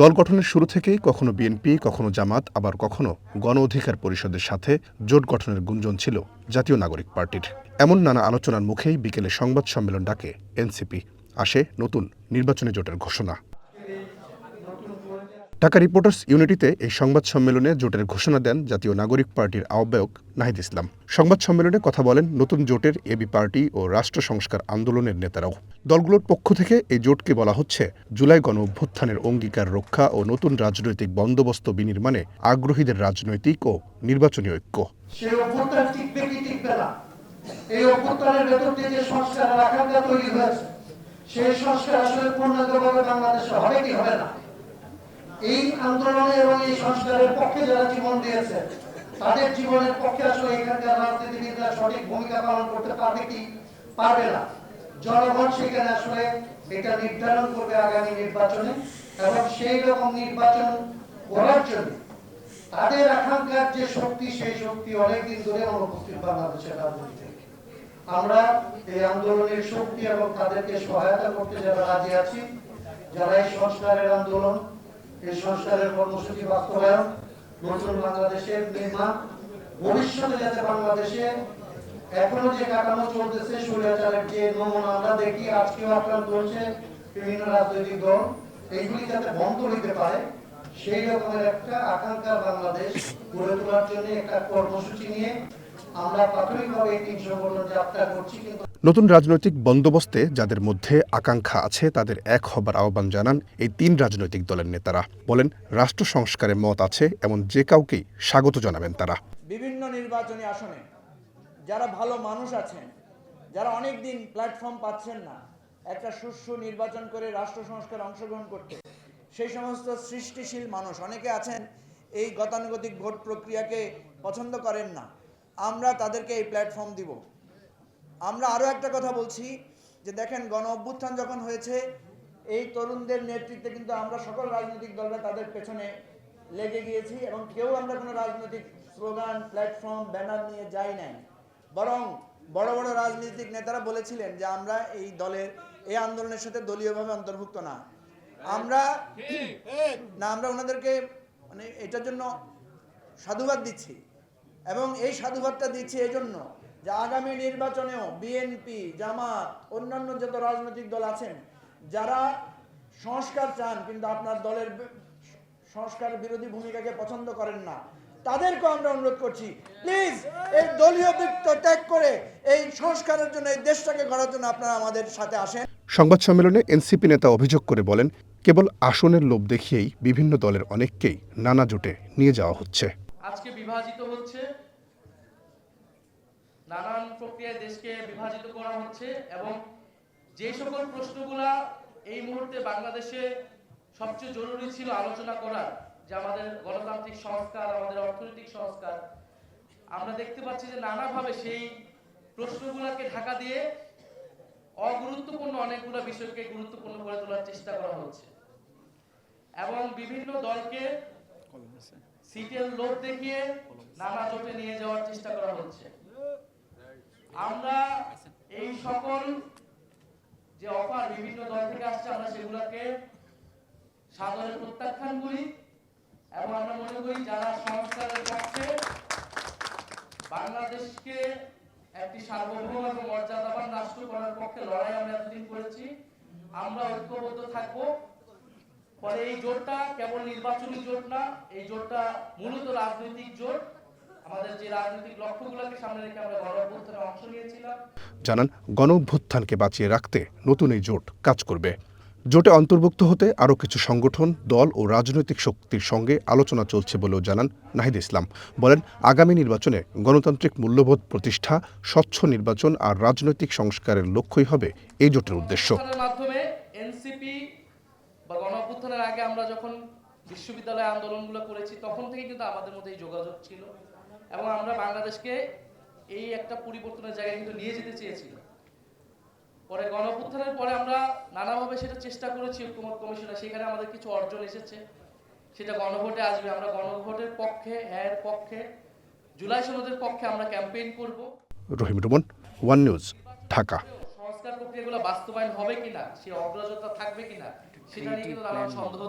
দল গঠনের শুরু থেকেই কখনো বিএনপি, কখনো জামাত, আবার কখনো গণ অধিকার পরিষদের সাথে জোট গঠনের গুঞ্জন ছিল জাতীয় নাগরিক পার্টির। এমন নানা আলোচনার মুখেই বিকেলে সংবাদ সম্মেলন ডাকে এনসিপি। আসে নতুন নির্বাচনী জোটের ঘোষণা। ঢাকা রিপোর্টার্স ইউনিটিতে এই সংবাদ সম্মেলনে জোটের ঘোষণা দেন জাতীয় নাগরিক পার্টির আহ্বায়ক নাহিদ ইসলাম। সংবাদ সম্মেলনে কথা বলেন নতুন জোটের এবি পার্টি ও রাষ্ট্র সংস্কার আন্দোলনের নেতারাও। দলগুলোর পক্ষ থেকে এই জোটকে বলা হচ্ছে, জুলাই গণ অভ্যুত্থানের অঙ্গীকার রক্ষা ও নতুন রাজনৈতিক বন্দোবস্ত বিনির্মাণে আগ্রহীদের রাজনৈতিক ও নির্বাচনী ঐক্য। এই আন্দোলনে এবং এই সংস্কারের পক্ষে যারা জীবন দিয়েছে, তাদের জীবনের পক্ষে আসলে এখানকার রাজনীতিবিদরা সঠিক ভূমিকা পালন করতে পারবে কি? পারবে না। জনগণ সেখানে আসলে এটা নির্ধারণ করবে আগামী নির্বাচনে এবং সেই রকম নির্বাচন করার জন্য তাদের আকাঙ্ক্ষার যে শক্তি, সেই শক্তি অনেকদিন ধরে অনুপস্থিত বাংলাদেশের রাজনীতিতে। আমরা এই আন্দোলনের শক্তি এবং তাদেরকে সহায়তা করতে যারা রাজি আছি, যারা এই সংস্কারের আন্দোলন, এই সংস্কারের কর্মসূচি বাস্তবায়ন, নতুন বাংলাদেশের নির্মাণ, ভবিষ্যতে যাতে বাংলাদেশে এখনও যে কাঠামো চলতেছে স্বৈরাচারের যে নমুনা আমরা দেখি আজকেও আক্রান্ত হচ্ছে বিভিন্ন রাজনৈতিক দল। এইগুলি যাতে বন্ধ হইতে পারে সেই রকমের একটা আকাঙ্ক্ষা বাংলাদেশ গড়ে তোলার জন্য একটা কর্মসূচি নিয়ে আমরা প্রাথমিকভাবে এই তিন সংগঠন যাত্রা করছি কিন্তু নতুন রাজনৈতিক বন্দোবস্তে যাদের মধ্যে আকাঙ্ক্ষা আছে তাদের এক হবার আহ্বান জানান এই তিন রাজনৈতিক দলের নেতারা। বলেন রাষ্ট্র সংস্কারে মত আছে এমন যে কাউকেই স্বাগত জানাবেন তারা। বিভিন্ন নির্বাচনী আসনে যারা ভালো মানুষ আছেন, যারা অনেক দিন প্ল্যাটফর্ম পাচ্ছেন না, একটা সুষ্ঠু নির্বাচন করে রাষ্ট্র সংস্কার অংশগ্রহণ করতে, সেই সমস্ত সৃষ্টিশীল মানুষ, অনেকে আছেন এই গতানুগতিক ভোট প্রক্রিয়াকে পছন্দ করেন না, আমরা তাদেরকে এই প্ল্যাটফর্ম দিব। আমরা আরও একটা কথা বলছি, যে দেখেন, গণ অভ্যুত্থান যখন হয়েছে, এই তরুণদের নেতৃত্বে কিন্তু আমরা সকল রাজনৈতিক দলরা তাদের পেছনে লেগে গিয়েছি এবং কেউ আমরা কোনো রাজনৈতিক স্লোগান প্ল্যাটফর্ম ব্যানার নিয়ে যাই নাই। বরং বড় বড় রাজনৈতিক নেতারা বলেছিলেন যে আমরা এই দলের, এই আন্দোলনের সাথে দলীয়ভাবে অন্তর্ভুক্ত না। আমরা না, আমরা ওনাদেরকে মানে এটার জন্য সাধুবাদ দিচ্ছি। এবং এই সাধুবাদটা দিচ্ছি এজন্য যে আগামী নির্বাচনেও বিএনপি, জামাত, অন্যান্য যত রাজনৈতিক দল আছেন, যারা সংস্কার চান, কিন্তু আপনার দলের সংস্কার বিরোধী ভূমিকাকে পছন্দ করেন না তাদেরকেও আমরা অনুরোধ করছি। প্লিজ এই দলীয় বৃত্ত ত্যাগ করে এই সংস্কারের জন্য এই দেশটাকে গড়ার জন্য আপনারা আমাদের সাথে আসেন। সংবাদ সম্মেলনে এনসিপি নেতা অভিযোগ করে বলেন কেবল আসনের লোভ দেখিয়েই বিভিন্ন দলের অনেককেই নানা জোটে নিয়ে যাওয়া হচ্ছে। আজকে বিভাজিত হচ্ছে নানান প্রক্রিয়ায় দেশকে বিভাজিত করা হচ্ছে এবং যে সকল প্রশ্নগুলা এই মুহূর্তে বাংলাদেশে সবচেয়ে জরুরি ছিল আলোচনা করার যে আমাদের গণতান্ত্রিক সংস্কার, আমাদের অর্থনৈতিক সংস্কার, আমরা দেখতে পাচ্ছি যে নানাভাবে সেই প্রশ্নগুলোকে ঢাকা দিয়ে অগুরুত্বপূর্ণ অনেকগুলো বিষয়কে গুরুত্বপূর্ণ করে তোলার চেষ্টা করা হচ্ছে। এবং বিভিন্ন দলকে সিটের লোভ দেখিয়ে নানা চোটে নিয়ে যাওয়ার চেষ্টা করা হচ্ছে। আমরা এই সকল যে অফার বিভিন্ন দল থেকে আসছে, আমরা সেগুলোকে সাদরে প্রত্যাখ্যান করি। এবং আমরা মনে করি যারা সংস্কারের পক্ষে বাংলাদেশকে একটি সার্বভৌম এবং মর্যাদাবান রাষ্ট্র করার পক্ষে লড়াই আমরা এতদিন করেছি। আমরা ঐক্যবদ্ধ থাকব। ফলে এই জোটটা কেবল নির্বাচনী জোট না, এই জোটটা মূলত রাজনৈতিক জোট। জানান গণ অভ্যুত্থানকে বাঁচিয়ে রাখতে নতুন এই জোট কাজ করবে। জোটে অন্তর্ভুক্ত হতে আরও কিছু সংগঠন, দল ও রাজনৈতিক শক্তির সঙ্গে আলোচনা চলছে বলেও জানান নাহিদ ইসলাম। বলেন, আগামী নির্বাচনে গণতান্ত্রিক মূল্যবোধ প্রতিষ্ঠা, স্বচ্ছ নির্বাচন আর রাজনৈতিক সংস্কারের লক্ষ্যই হবে এই জোটের উদ্দেশ্য। এনসিপি আগে আমরা যখন বিশ্ববিদ্যালয় আন্দোলনগুলো করেছি, তখন থেকে কিন্তু আমাদের মধ্যে এই যোগাযোগ ছিল এবং আমরা বাংলাদেশকে এই একটা পরিবর্তনের জায়গায় কিন্তু নিয়ে যেতে চেয়েছিলাম। পরে গণপুত্থানের পরে আমরা নানাভাবে সেটা চেষ্টা করেছি ঐক্যমত কমিশনে। সেখানে আমাদের কিছু অর্জন এসেছে। সেটা গণভোটে আসবে। আমরা গণভোটের পক্ষে হ্যাঁ পক্ষে জুলাই সনদের পক্ষে আমরা ক্যাম্পেইন করব। Rahim Ruman one news Dhaka. সংস্কার প্রক্রিয়াগুলো বাস্তবায়ন হবে কিনা সে অগ্রাজতা থাকবে কিনা সেটা নিয়ে কিন্তু সন্দেহ